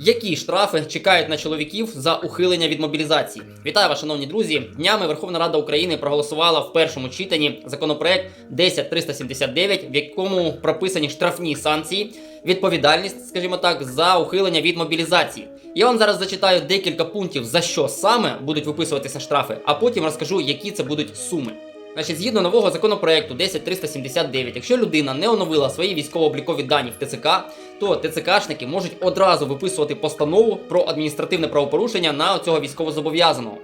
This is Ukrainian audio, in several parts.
Які штрафи чекають на чоловіків за ухилення від мобілізації? Вітаю вас, шановні друзі. Днями Верховна Рада України проголосувала в першому читанні законопроект 10379, в якому прописані штрафні санкції, відповідальність, скажімо так, за ухилення від мобілізації. Я вам зараз зачитаю декілька пунктів, за що саме будуть виписуватися штрафи, а потім розкажу, які це будуть суми. Значить, згідно нового законопроекту 10379, якщо людина не оновила свої військово-облікові дані в ТЦК, то ТЦКшники можуть одразу виписувати постанову про адміністративне правопорушення на цього військовозобов'язаного.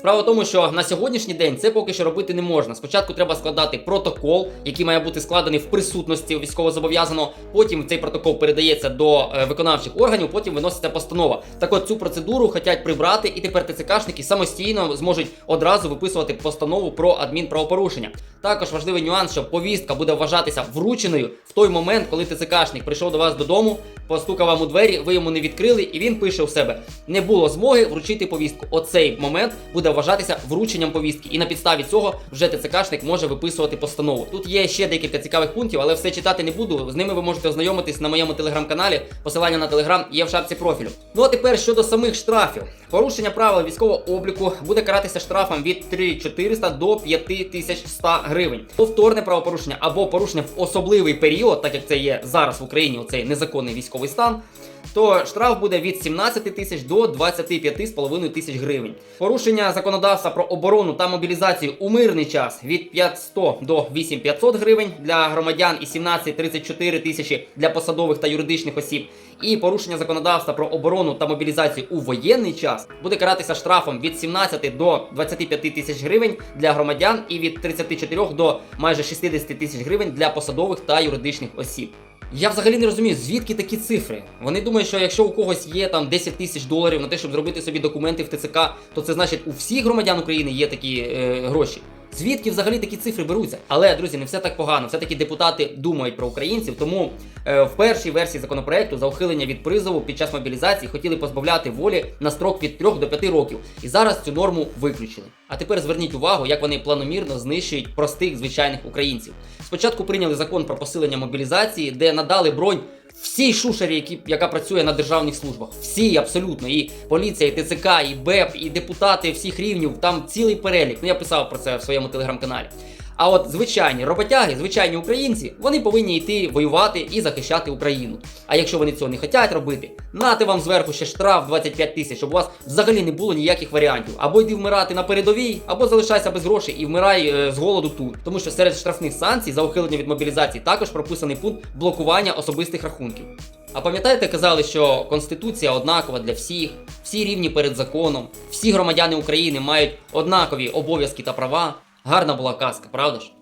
Справа в тому, що на сьогоднішній день це поки що робити не можна. Спочатку треба складати протокол, який має бути складений в присутності військовозобов'язаного. Потім цей протокол передається до е, виконавчих органів, потім виноситься постанова. Так от цю процедуру хочуть прибрати, і тепер ТЦКшники самостійно зможуть одразу виписувати постанову про адмінправопорушення. Також важливий нюанс, що повістка буде вважатися врученою в той момент, коли ТЦКшник прийшов до вас додому, постукав вам у двері, ви йому не відкрили, і він пише у себе: не було змоги вручити повістку. Оцей момент буде вважатися врученням повістки, і на підставі цього вже ТЦКшник може виписувати постанову. Тут є ще декілька цікавих пунктів, але все читати не буду. З ними ви можете ознайомитись на моєму телеграм-каналі. Посилання на телеграм є в шапці профілю. Ну а тепер щодо самих штрафів. Порушення правил військового обліку буде каратися штрафом від 3400 до 5100 гривень. Повторне правопорушення або порушення в особливий період, так як це є зараз в Україні, оцей незаконний військовий стан. То штраф буде від 17 тисяч до 25,5 тисяч гривень. Порушення законодавства про оборону та мобілізацію у мирний час від 500 до 8500 гривень для громадян і 17-34 тисячі для посадових та юридичних осіб. І порушення законодавства про оборону та мобілізацію у воєнний час буде каратися штрафом від 17 до 25 тисяч гривень для громадян і від 34 до майже 60 тисяч гривень для посадових та юридичних осіб. Я взагалі не розумію, звідки такі цифри. Вони думають, що якщо у когось є там 10 тисяч доларів на те, щоб зробити собі документи в ТЦК, то це значить у всіх громадян України є такі е, гроші. Звідки взагалі такі цифри беруться? Але, друзі, не все так погано. Все-таки депутати думають про українців. Тому е, в першій версії законопроекту за ухилення від призову під час мобілізації хотіли позбавляти волі на строк від 3 до 5 років. І зараз цю норму виключили. А тепер зверніть увагу, як вони планомірно знищують простих звичайних українців. Спочатку прийняли закон про посилення мобілізації, де надали бронь всій шушері, які, яка працює на державних службах. Всі абсолютно. І поліція, і ТЦК, і БЕП, і депутати всіх рівнів. Там цілий перелік. Ну я писав про це в своєму телеграм-каналі. А от звичайні роботяги, звичайні українці, вони повинні йти воювати і захищати Україну. А якщо вони цього не хочуть робити, нате вам зверху ще штраф 25 тисяч, щоб у вас взагалі не було ніяких варіантів. Або йди вмирати на передовій, або залишайся без грошей і вмирай е, з голоду тут. Тому що серед штрафних санкцій за ухилення від мобілізації також прописаний пункт блокування особистих рахунків. А пам'ятаєте, казали, що Конституція однакова для всіх, всі рівні перед законом, всі громадяни України мають однакові обов'язки та права. Гарна була казка, правда ж?